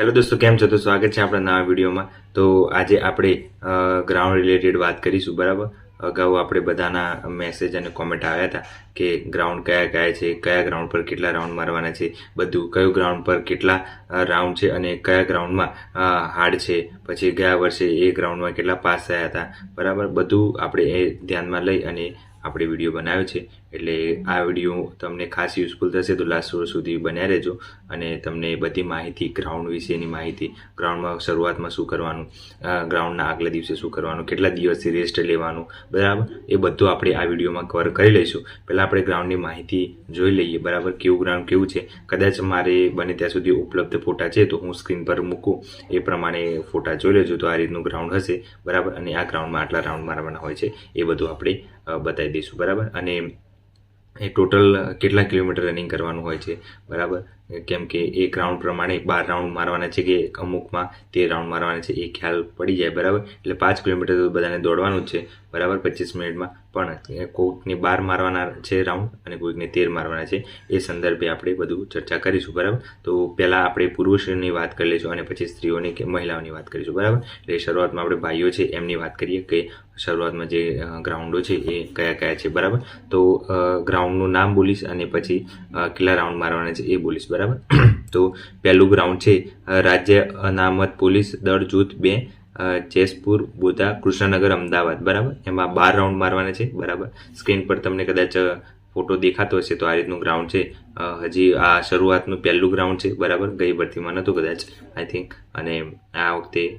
Hello દોસ્તો, કેમ છો? તો સ્વાગત છે આપણા નવા વિડીયોમાં. તો આજે આપણે ગ્રાઉન્ડ રિલેટેડ વાત કરીશું, બરાબર? અગાઉ આપણે બધાના મેસેજ અને કોમેન્ટ આવ્યા હતા કે ગ્રાઉન્ડ કયા કયા છે, કયા ગ્રાઉન્ડ પર કેટલા રાઉન્ડ મારવાના છે, બધું કયું ગ્રાઉન્ડ પર કેટલા રાઉન્ડ છે અને કયા ગ્રાઉન્ડમાં હાર્ડ છે, પછી ગયા વર્ષે એ ગ્રાઉન્ડમાં કેટલા પાસ થયા હતા, બરાબર? બધું આપણે એ ધ્યાનમાં લઈ અને આપણે વીડિયો બનાવ્યો છે. એટલે આ વીડિયો તમને ખાસ યુઝફુલ થશે તો લાસ્ટ સુધી બન્યા રહેજો અને તમને બધી માહિતી ગ્રાઉન્ડ વિશેની માહિતી ગ્રાઉન્ડમાં શરૂઆતમાં શું કરવાનું ગ્રાઉન્ડના આગલા દિવસે શું કરવાનું, કેટલા દિવસથી રેસ્ટ લેવાનું, બરાબર? એ બધું આપણે આ વિડીયોમાં કવર કરી લઈશું. પહેલાં આપણે ગ્રાઉન્ડની માહિતી જોઈ લઈએ. બરાબર? કેવું ગ્રાઉન્ડ કેવું છે? કદાચ મારે બને ત્યાં સુધી ઉપલબ્ધ ફોટા છે તો હું સ્ક્રીન પર મૂકું. એ પ્રમાણે ફોટા જોઈ લેજો તો આ રીતનું ગ્રાઉન્ડ હશે. બરાબર? અને આ ગ્રાઉન્ડમાં આટલા રાઉન્ડ મારવાના હોય છે. એ બધું આપણે બતાવી દઈશું, બરાબર? અને એ ટોટલ કેટલા કિલોમીટર રનિંગ કરવાનું હોય છે, બરાબર? કેમ કે એ રાઉન્ડ પ્રમાણે બાર રાઉન્ડ મારવાના છે કે અમુકમાં તેર રાઉન્ડ મારવાના છે, એ ખ્યાલ પડી જાય, બરાબર? એટલે પાંચ કિલોમીટર તો બધાને દોડવાનું છે, બરાબર? પચીસ મિનિટમાં. પણ કોઈકને બાર મારવાના છે રાઉન્ડ અને કોઈકને તેર મારવાના છે, એ સંદર્ભે આપણે બધું ચર્ચા કરીશું, બરાબર? તો પહેલાં આપણે પુરુષની વાત કરી લઈશું અને પછી સ્ત્રીઓની કે મહિલાઓની વાત કરીશું, બરાબર? એટલે શરૂઆતમાં આપણે ભાઈઓ છે, એમની વાત કરીએ કે શરૂઆતમાં જે ગ્રાઉન્ડો છે, એ કયા કયા છે, બરાબર? તો ગ્રાઉન્ડનું નામ બોલીશ અને પછી કેટલા રાઉન્ડ મારવાના છે, એ બોલીશ, બરાબર? તો પહેલું ગ્રાઉન્ડ છે રાજ્ય અનામત પોલીસ દળ જૂથ બે અ, જેસપુર બોધા કૃષ્ણનગર અમદાવાદ. બરાબર? એમાં બાર રાઉન્ડ મારવાના છે બરાબર? સ્ક્રીન પર તમને કદાચ ફોટો દેખાતો હશે તો આ રીતનું ગ્રાઉન્ડ છે. હજી આ શરૂઆતનું પહેલું ગ્રાઉન્ડ છે બરાબર? ગઈ ભરતીમાં નહોતું કદાચ આઈ થિંક અને આ વખતે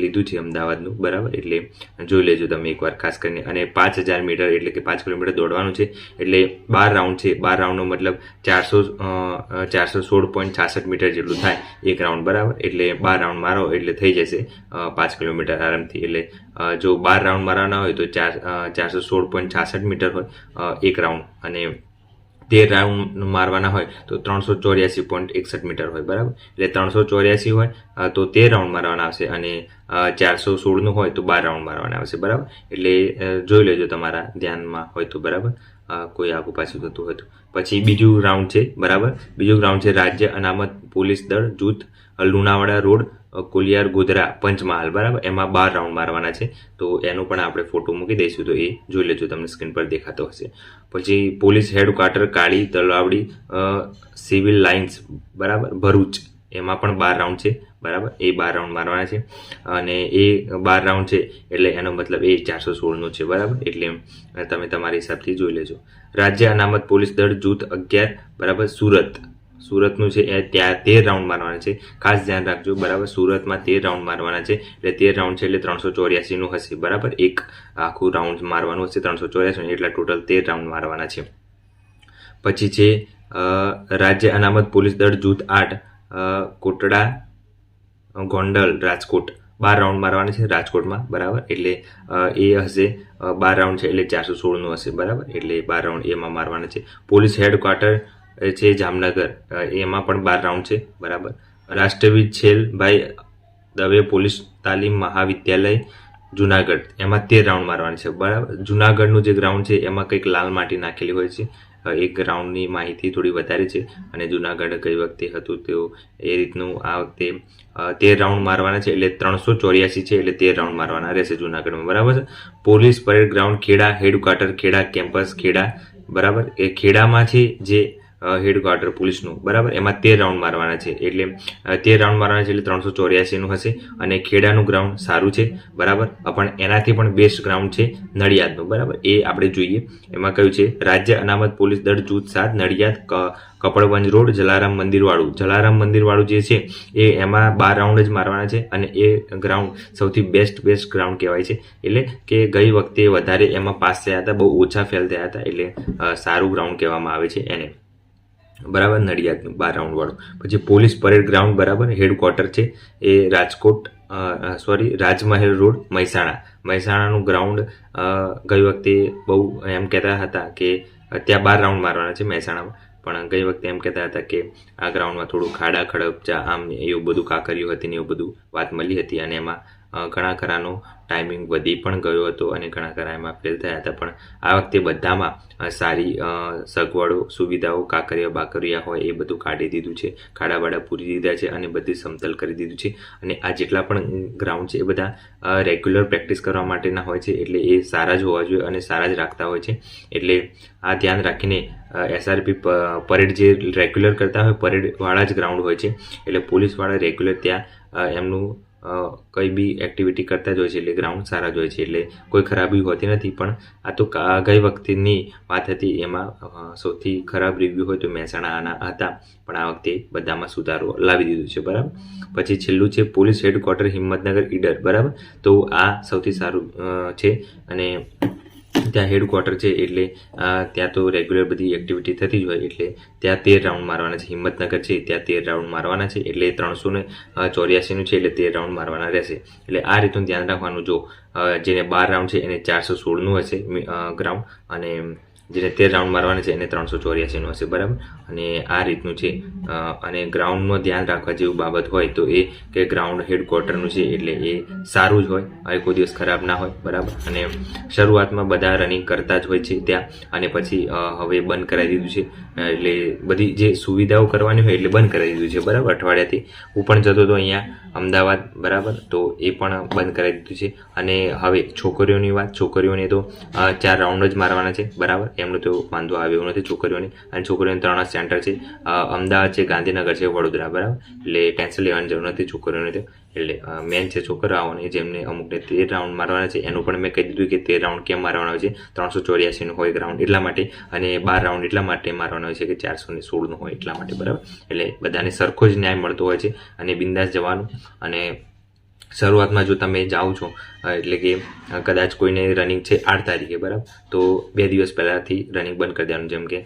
લીધું છે અમદાવાદનું, બરાબર? એટલે જોઈ લેજો તમે એકવાર, ખાસ કરીને. અને પાંચ હજાર મીટર એટલે કે પાંચ કિલોમીટર દોડવાનું છે. એટલે બાર રાઉન્ડ છે. બાર રાઉન્ડનો મતલબ ચારસો ચારસો સોળ પોઈન્ટ છાસઠ મીટર જેટલું થાય એક રાઉન્ડ, બરાબર? એટલે બાર રાઉન્ડ મારો, એટલે થઈ જશે પાંચ કિલોમીટર આરામથી. એટલે જો બાર રાઉન્ડ મારવાના હોય તો ચાર ચારસો સોળ પોઈન્ટ છાસઠ મીટર હોય એક રાઉન્ડ. અને તેર રાઉન્ડ મારવાના હોય તો ત્રણસો ચોર્યાસી પોઈન્ટ એકસઠ મીટર હોય, બરાબર? એટલે ત્રણસો ચોર્યાસી હોય તો તેર રાઉન્ડ મારવાના આવશે અને ચારસો સોળનું હોય તો બાર રાઉન્ડ મારવાના આવશે, બરાબર? એટલે જોઈ લેજો તમારા ધ્યાનમાં હોય તો, બરાબર? કોઈ આગુ પાછું થતું હોય તો. પછી બીજું રાઉન્ડ છે, બરાબર? બીજું રાઉન્ડ છે રાજ્ય અનામત પોલીસ દળ જૂથ લુણાવાડા રોડ કોલિયાર ગોધરા પંચમહાલ, બરાબર? એમાં બાર રાઉન્ડ મારવાના છે. તો એનો પણ આપણે ફોટો મૂકી દઈશું. તો એ જોઈ લેજો, તમને સ્ક્રીન પર દેખાતો હશે. પછી પોલીસ હેડક્વાર્ટર કાળી તલાવડી સિવિલ લાઇન્સ બરાબર? ભરૂચ. એમાં પણ બાર રાઉન્ડ છે, બરાબર? એ બાર રાઉન્ડ મારવાના છે. અને એ બાર રાઉન્ડ છે, એટલે એનો મતલબ એ ચારસો સોળનો છે, બરાબર? એટલે તમે તમારી હિસાબથી જોઈ લેજો. રાજ્ય અનામત પોલીસ દળ જૂથ અગિયાર, બરાબર? સુરત. સુરતનું છે, એ ત્યાં તેર રાઉન્ડ મારવાના છે. ખાસ ધ્યાન રાખજો, બરાબર? સુરતમાં તેર રાઉન્ડ મારવાના છે. એટલે તેર રાઉન્ડ છે એટલે ત્રણસો ચોર્યાસીનું હશે, બરાબર? એક આખું રાઉન્ડ મારવાનું હશે, ત્રણસો ચોર્યાસી એટલા ટોટલ તેર રાઉન્ડ મારવાના છે. પછી છે રાજ્ય અનામત પોલીસ દળ જૂથ આઠ કોટડા ગોંડલ, રાજકોટ. બાર રાઉન્ડ મારવાના છે રાજકોટમાં, બરાબર? એટલે એ હશે બાર રાઉન્ડ છે એટલે ચારસો સોળનું હશે, બરાબર? એટલે બાર રાઉન્ડ એમાં મારવાના છે. પોલીસ હેડક્વાર્ટર છે જામનગર. એમાં પણ બાર રાઉન્ડ છે, બરાબર. રાષ્ટ્રવીર છેલભાઈ દવે પોલીસ તાલીમ મહાવિદ્યાલય, જુનાગઢ. એમાં તેર રાઉન્ડ મારવાના છે, બરાબર. જુનાગઢનું જે ગ્રાઉન્ડ છે, એમાં કંઈક લાલ માટી નાખેલી હોય છે. એ ગ્રાઉન્ડની માહિતી થોડી વધારે છે અને જુનાગઢ ગઈ વખતે હતું તેઓ એ રીતનું આ વખતે તેર રાઉન્ડ મારવાના છે, એટલે ત્રણસો ચોર્યાસી છે, એટલે તેર રાઉન્ડ મારવાના રહેશે જુનાગઢમાં, બરાબર છે. Police parade ground Kheda headquarter, Kheda campus, Kheda, બરાબર. એ ખેડામાંથી જે હેડક્વાર્ટર પોલીસનું. બરાબર? એમાં તેર રાઉન્ડ મારવાના છે. એટલે તેર રાઉન્ડ મારવાના છે એટલે ત્રણસો ચોર્યાસીનું હશે અને ખેડાનું ગ્રાઉન્ડ સારું છે. બરાબર? પણ એનાથી પણ બેસ્ટ ગ્રાઉન્ડ છે નડિયાદનું. બરાબર? એ આપણે જોઈએ. એમાં કયું છે? રાજ્ય અનામત પોલીસ દળ જૂથ સાત, નડિયાદ કપડવંજ રોડ, જલારામ મંદિરવાળું. જલારામ મંદિરવાળું જે છે, એ એમાં બાર રાઉન્ડ જ મારવાના છે અને એ ગ્રાઉન્ડ સૌથી બેસ્ટ બેસ્ટ ગ્રાઉન્ડ કહેવાય છે. એટલે કે ગઈ વખતે વધારે એમાં પાસ થયા હતા, બહુ ઓછા ફેલ થયા હતા. એટલે સારું ગ્રાઉન્ડ કહેવામાં આવે છે એને. બરાબર, નડિયાદનું બાર રાઉન્ડવાળું. પછી પોલીસ પરેડ ગ્રાઉન્ડ, બરાબર, હેડક્વાર્ટર છે, એ રાજકોટ સોરી, રાજમહેલ રોડ, મહેસાણા. મહેસાણાનું ગ્રાઉન્ડ ગઈ વખતે બહુ એમ કહેતા હતા કે, ત્યાં બાર રાઉન્ડ મારવાના છે મહેસાણામાં. પણ ગઈ વખતે એમ કહેતા હતા કે, આ ગ્રાઉન્ડમાં થોડું ખાડા, ખડપચા, આમ એવું બધું કાકરીઓ હતી ને એવું બધું વાત મળી હતી અને એમાં ઘણા ખરાનો ટાઈમિંગ વધી પણ ગયો હતો અને ઘણા ખરા એમાં ફેલ થયા હતા. પણ આ વખતે બધામાં સારી સગવડો, સુવિધાઓ, કાંકરિયા બાકરિયા હોય એ બધું કાઢી દીધું છે. ખાડાવાડા પૂરી દીધા છે અને બધી સમતલ કરી દીધું છે. અને આ જેટલા પણ ગ્રાઉન્ડ છે એ બધા રેગ્યુલર પ્રેક્ટિસ કરવા માટેના હોય છે. એટલે એ સારા જ હોવા જોઈએ અને સારા જ રાખતા હોય છે. એટલે આ ધ્યાન રાખીને એસઆરપી પરેડ જે રેગ્યુલર કરતા હોય, પરેડવાળા જ ગ્રાઉન્ડ હોય છે. એટલે પોલીસવાળા રેગ્યુલર ત્યાં એમનું કંઈ બી એક્ટિવિટી કરતા જ હોય છે, એટલે ગ્રાઉન્ડ સારા જ હોય છે, એટલે કોઈ ખરાબી હોતી નથી, પણ આ તો ગઈ વખતેની વાત હતી, એમાં સૌથી ખરાબ રિવ્યૂ હોય તો મહેસાણાના હતા, પણ આ વખતે બધામાં સુધારો લાવી દીધું છે, બરાબર? પછી છેલ્લું છે, પોલીસ હેડક્વાર્ટર હિંમતનગર ઈડર, બરાબર? તો આ સૌથી સારું છે, અને ત્યાં હેડક્વાર્ટર છે એટલે ત્યાં તો રેગ્યુલર બધી એક્ટિવિટી થતી જ હોય એટલે ત્યાં તેર રાઉન્ડ મારવાના છે. હિંમતનગર છે, ત્યાં તેર રાઉન્ડ મારવાના છે એટલે ત્રણસો ને ચોર્યાસીનું છે એટલે તેર રાઉન્ડ મારવાના રહેશે. એટલે આ રીતનું ધ્યાન રાખવાનું જો જેને બાર રાઉન્ડ છે એને ચારસો સોળનું હશે ગ્રાઉન્ડ અને જેને તેર રાઉન્ડ મારવાના છે એને ત્રણસો ચોર્યાસીનું હશે, બરાબર? અને આ રીતનું છે. અને ગ્રાઉન્ડમાં ધ્યાન રાખવા જેવું બાબત હોય તો એ કે ગ્રાઉન્ડ હેડક્વાર્ટરનું છે એટલે એ સારું જ હોય, હવે કોઈ દિવસ ખરાબ ના હોય, બરાબર? અને શરૂઆતમાં બધા રનિંગ કરતા જ હોય છે ત્યાં, અને પછી હવે બંધ કરાવી દીધું છે. એટલે બધી જે સુવિધાઓ કરવાની હોય એટલે બંધ કરાવી દીધું છે, બરાબર? અઠવાડિયાથી. હું પણ જતો હતો અહીંયા, અમદાવાદ, બરાબર? તો એ પણ બંધ કરાવી દીધું છે. અને હવે છોકરીઓની વાત, છોકરીઓને તો ચાર રાઉન્ડ જ મારવાના છે, બરાબર? એમનો તો વાંધો આવે એવું નથી છોકરીઓને. અને છોકરીઓને ત્રણ સેન્ટર છે. અમદાવાદ છે, ગાંધીનગર છે, વડોદરા, બરાબર? એટલે ટેન્શન લેવાની જરૂર નથી છોકરીઓને તો. એટલે મેન છે છોકરાઓને જેમને અમુકને તેર રાઉન્ડ મારવાના છે. એનું પણ મેં કહી દીધું કે તેર રાઉન્ડ કેમ મારવાના છે? ત્રણસો ચોર્યાસીનું હોય રાઉન્ડ એટલા માટે. અને બાર રાઉન્ડ એટલા માટે મારવાના હોય છે કે ચારસો ને સોળનું હોય એટલા માટે, બરાબર? એટલે બધાને સરખો જ ન્યાય મળતો હોય છે. અને બિંદાસ જવાનું. અને શરૂઆતમાં જો તમે જાઓ છો એટલે કે કદાચ કોઈને રનિંગ છે આઠ તારીખે, બરાબર? તો બે દિવસ પહેલાંથી રનિંગ બંધ કરી દેવાનું, જેમ કે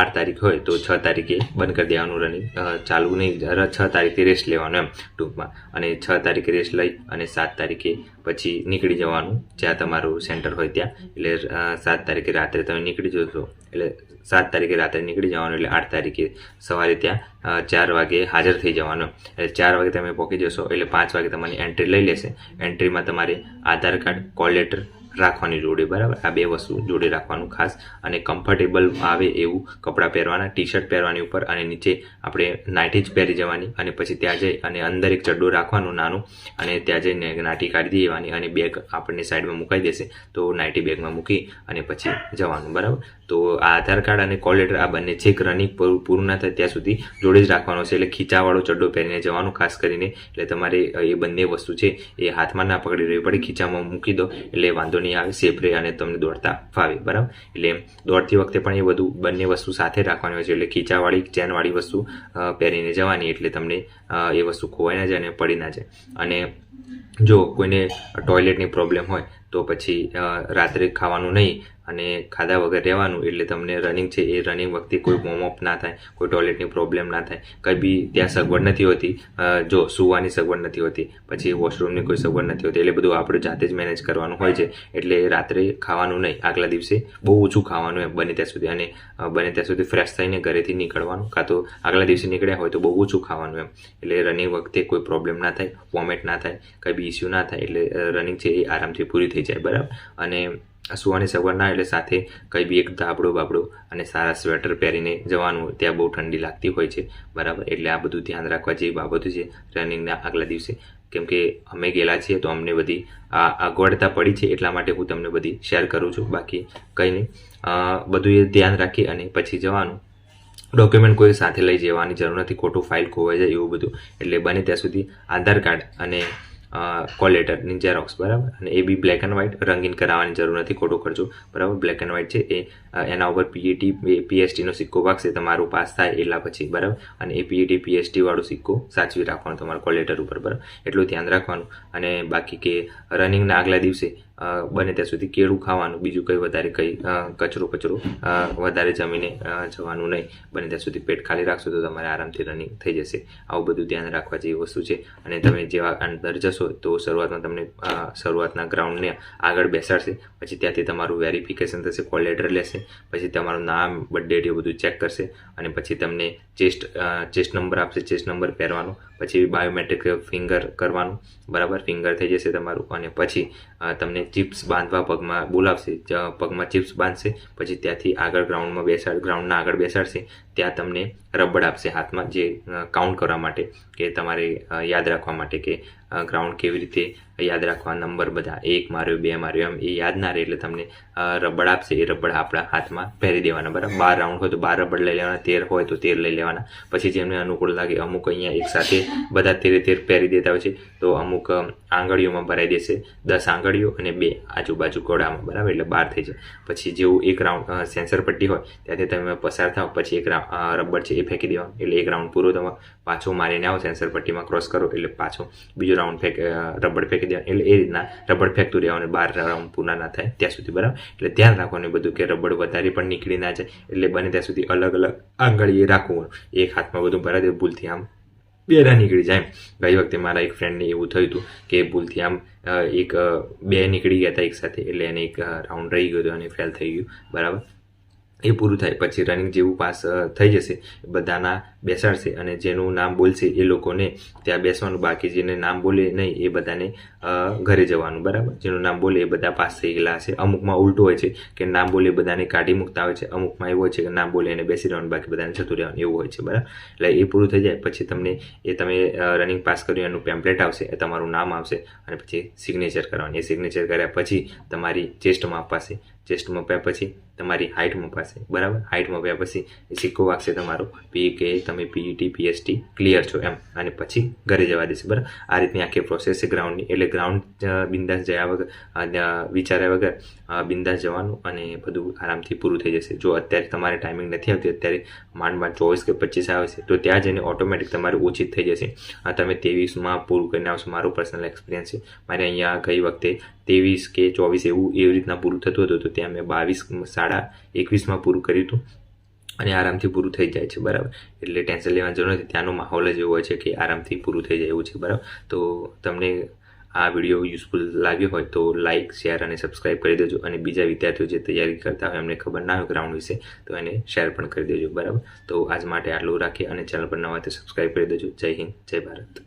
આઠ તારીખ હોય તો છ તારીખે બંધ કરી દેવાનું રનિંગ ચાલુ નહીં છ તારીખે રેસ્ટ લેવાનું એમ, ટૂંકમાં. અને છ તારીખે રેસ્ટ લઈ અને સાત તારીખે પછી નીકળી જવાનું, જ્યાં તમારું સેન્ટર હોય ત્યાં. એટલે સાત તારીખે રાત્રે તમે નીકળી જશો, એટલે સાત તારીખે રાત્રે નીકળી જવાનું એટલે આઠ તારીખે સવારે ત્યાં ચાર વાગે હાજર થઈ જવાનું. એટલે ચાર વાગે તમે પહોંચી જશો એટલે પાંચ વાગે તમારી એન્ટ્રી લઈ લેશે. એન્ટ્રીમાં તમારે આધાર કાર્ડ કોલ લેટર રાખવાની જોડે, બરાબર? આ બે વસ્તુ જોડે રાખવાનું ખાસ અને કમ્ફર્ટેબલ આવે એવું કપડાં પહેરવાના ટી શર્ટ પહેરવાની ઉપર અને નીચે આપણે નાઇટી જ પહેરી જવાની અને પછી ત્યાં જઈ અને અંદર એક ચડ્ડો રાખવાનું નાનું અને ત્યાં જઈને નાટી કાઢી દેવાની અને બેગ આપણને સાઈડમાં મુકાઈ દેશે તો નાઇટી બેગમાં મૂકી અને પછી જવાનું, બરાબર? તો આ આધાર કાર્ડ અને કોલ લેટર આ બંને છેક રનિંગ પૂરું ના થાય ત્યાં સુધી જોડે જ રાખવાનો છે. એટલે ખીચાવાળો ચડ્ડો પહેરીને જવાનું, ખાસ કરીને એટલે તમારે એ બંને વસ્તુ છે એ હાથમાં ના પકડી રહેવી પડે. ખીચામાં મૂકી દો એટલે વાંધો નહીં આવે. સેફ રહે અને તમને દોડતા ફાવે. બરાબર? એટલે દોડતી વખતે પણ એ બધું બંને વસ્તુ સાથે રાખવાની હોય છે. એટલે ખીચાવાળી, ચેનવાળી વસ્તુ પહેરીને જવાની એટલે તમને એ વસ્તુ ખોવાઈ ના જાય અને પડી ના જાય. અને જો કોઈને ટોયલેટની પ્રોબ્લેમ હોય તો પછી રાત્રે ખાવાનું નહીં અને ખાધા વગર રહેવાનું એટલે તમને રનિંગ છે એ રનિંગ વખતે કોઈ વોર્મઅપ ના થાય કોઈ ટોયલેટની પ્રોબ્લેમ ના થાય. કંઈ બી ત્યાં સગવડ નથી હોતી જો સુવાની સગવડ નથી હોતી પછી વોશરૂમની કોઈ સગવડ નથી હોતી એટલે બધું આપણે જાતે જ મેનેજ કરવાનું હોય છે. એટલે રાત્રે ખાવાનું નહીં આગલા દિવસે બહુ ઓછું ખાવાનું એમ બને ત્યાં સુધી. અને બને ત્યાં સુધી ફ્રેશ થઈને ઘરેથી નીકળવાનું કાં તો આગલા દિવસે નીકળ્યા હોય તો બહુ ઓછું ખાવાનું એમ. એટલે રનિંગ વખતે કોઈ પ્રોબ્લેમ ના થાય વોમેટ ના થાય કંઈ બી ઇસ્યુ ના થાય એટલે રનિંગ છે એ આરામથી પૂરી થઈ જાય બરાબર? અને સુવાની સગવડ ના એટલે સાથે કંઈ બી એક ધાબડો બાબડો અને સારા સ્વેટર પહેરીને જવાનું ત્યાં બહુ ઠંડી લાગતી હોય છે. બરાબર? એટલે આ બધું ધ્યાન રાખવા જેવી બાબતો છે રનિંગના આગલા દિવસે. કેમ કે અમે ગયેલા છીએ તો અમને બધી આ અગવડતા પડી છે એટલા માટે હું તમને બધી શેર કરું છું. બાકી કંઈ નહીં. બધું એ ધ્યાન રાખી અને પછી જવાનું. ડોક્યુમેન્ટ કોઈ સાથે લઈ જવાની જરૂર નથી. ખોટું ફાઇલ ખોવાઈ જાય એવું બધું. એટલે બને ત્યાં સુધી આધાર કાર્ડ અને કોલ લેટરની ઝેરોક્સ બરાબર? અને એ બી બ્લેક એન્ડ વ્હાઇટ રંગીન કરાવવાની જરૂર નથી, ખોટો કરજો. બરાબર? બ્લેક એન્ડ વ્હાઇટ છે એ એના ઉપર પીઈટી પીએસટીનો સિક્કો વાગશે તમારું પાસ થાય એટલા પછી, બરાબર? અને એ પીઈટી પીએસટી વાળો સિક્કો સાચવી રાખવાનો તમારા કોલ લેટર ઉપર, બરાબર? એટલું ધ્યાન રાખવાનું. અને બાકી કે રનિંગના આગલા દિવસે બને ત્યાં સુધી કેળું ખાવાનું, બીજું કંઈ વધારે કંઈ કચરો કચરો વધારે જમીને જવાનું નહીં. બને ત્યાં સુધી પેટ ખાલી રાખશો તો તમારે આરામથી રનિંગ થઈ જશે. આવું બધું ધ્યાન રાખવા જેવી વસ્તુ છે. અને તમે જેવા અંદર જશો તો શરૂઆતમાં તમને શરૂઆતના ગ્રાઉન્ડને આગળ બેસાડશે. પછી ત્યાંથી તમારું વેરિફિકેશન થશે કોલ લેટર લેશે. પછી તમારું નામ બર્થ ડેટ એ બધું ચેક કરશે અને પછી તમને ચેસ્ટ ચેસ્ટ નંબર આપશે, ચેસ્ટ નંબર પહેરવાનો, પછી બાયોમેટ્રિક ફિંગર કરવાનું, બરાબર? ફિંગર થઈ જશે તમારું અને પછી તમને ચિપ્સ બાંધવા પગમાં બોલાવશે પગમાં ચિપ્સ બાંધશે, પછી ત્યાંથી આગળ ગ્રાઉન્ડમાં બેસાડ ગ્રાઉન્ડના આગળ બેસાડશે, ત્યાં તમને રબડ આપશે હાથમાં, જે કાઉન્ટ કરવા માટે, કે તમારે યાદ રાખવા માટે કે ગ્રાઉન્ડ કેવી રીતે યાદ રાખવા નંબર બધા, એક માર્યો, બે માર્યો, એમ, એ યાદ ના રહે એટલે તમને રબડ આપશે, એ રબડ આપણા હાથમાં પહેરી દેવાના, બરાબર? બાર રાઉન્ડ હોય તો બાર રબડ લઈ લેવાના, તેર હોય તો તેર લઈ લેવાના. પછી જેમને અનુકૂળ લાગે, અમુક અહીંયા એક સાથે બધા તેરે તેર પહેરી દેતા હોય છે. તો અમુક આંગળીઓમાં ભરાઈ દેશે. દસ આંગળીઓ અને બે આજુબાજુ ગોળામાં બરાબર? એટલે બાર થઈ જાય. પછી જેવું એક રાઉન્ડ સેન્સર પટ્ટી હોય, ત્યાંથી તમે પસાર થાવ પછી એક રબર છે એ ફેંકી દેવાનું. એટલે એક રાઉન્ડ પૂરો તમે પાછો મારીને આવો, સેન્સર પટ્ટીમાં ક્રોસ કરો, એટલે પાછો બીજો રાઉન્ડ ફેંક રબર ફેંકી દેવાનું. એટલે એ રીતના રબડ ફેંકતું રહેવાનું, બાર રાઉન્ડ પૂરા ના થાય ત્યાં સુધી, બરાબર? એટલે ધ્યાન રાખવાનું બધું કે રબડ વધારે પણ નીકળી ના જાય. એટલે બને ત્યાં સુધી અલગ અલગ આંગળીએ રાખવું એક હાથમાં બધું ભરાઈ દે ભૂલથી આમ બેડા નીકળી જાય એમ. ગઈ વખતે મારા એક ફ્રેન્ડને એવું થયું હતું કે ભૂલથી આમ એક બે નીકળી ગયા હતા એક સાથે એટલે એને એક રાઉન્ડ રહી ગયો હતો અને ફેલ થઈ ગયું. બરાબર? એ પૂરું થાય. પછી રનિંગ જેવું પાસ થઈ જશે. બધાના બેસાડશે અને જેનું નામ બોલશે એ લોકોને ત્યાં બેસવાનું. બાકી જેને નામ બોલે નહીં એ બધાને ઘરે જવાનું. બરાબર? જેનું નામ બોલે એ બધા પાસ થઈ ગયેલા હશે. અમુકમાં ઉલટું હોય છે કે નામ બોલે બધાને કાઢી મૂકતા હોય છે. અમુકમાં એવું હોય છે કે નામ બોલે એને બેસી રહેવાનું, બાકી બધાને જતું રહેવાનું. એવું હોય છે. બરાબર? એટલે એ પૂરું થઈ જાય. પછી તમને એ તમે રનિંગ પાસ કર્યું, એનું પેમ્પલેટ આવશે, એ તમારું નામ આવશે અને પછી સિગ્નેચર કરવાની. એ સિગ્નેચર કર્યા પછી તમારી ચેસ્ટમાં અપાશે ચેસ્ટમાં મપ્યા પછી તમારી હાઇટ મપાશે, બરાબર? હાઇટ મપ્યા પછી સિક્કો વાગશે તમારો. પી કે તમે પીઈટી પીએસટી ક્લિયર છો એમ. અને પછી ઘરે જવા દેશે, બરાબર? આ રીતની આખી પ્રોસેસ છે ગ્રાઉન્ડની એટલે ગ્રાઉન્ડ બિંદાસ જયા વગર વિચાર્યા વગર બિંદાસ જવાનું અને બધું આરામથી પૂરું થઈ જશે. જો અત્યારે તમારે ટાઈમિંગ નથી આવતી, અત્યારે માંડ માંડ ચોવીસ કે પચીસ આવે છે, તો ત્યાં જઈને ઓટોમેટિક તમારું ઓછી થઈ જશે. તમે ત્રેવીસમાં પૂરું કરીને આવશો, મારું પર્સનલ એક્સપિરિયન્સ છે. મારે અહીંયા ગઈ વખતે ત્રેવીસ કે ચોવીસ એવું, એવી રીતના પૂરું થતું હતું. તો ત્યાં મેં બાવીસ સાડા એકવીસમાં પૂરું કર્યું હતું. અને આરામથી પૂરું થઈ જાય છે, બરાબર. એટલે ટેન્શન લેવાની જરૂર નથી. ત્યાંનો માહોલ જ એવો છે કે આરામથી પૂરું થઈ જાય એવું છે, બરાબર. તો તમને આ વીડિયો યુઝફુલ લાગ્યો હોય તો લાઇક શેર અને સબસ્ક્રાઇબ કરી દેજો. અને બીજા વિદ્યાર્થીઓ જે તૈયારી કરતા હોય, એમને ખબર ના હોય ગ્રાઉન્ડ વિશે, તો એને શેર પણ કરી દેજો, બરાબર. તો આજ માટે આટલું રાખીએ અને ચેનલ પર નવા તો સબસ્ક્રાઇબ કરી દેજો. જય હિન્દ, જય ભારત.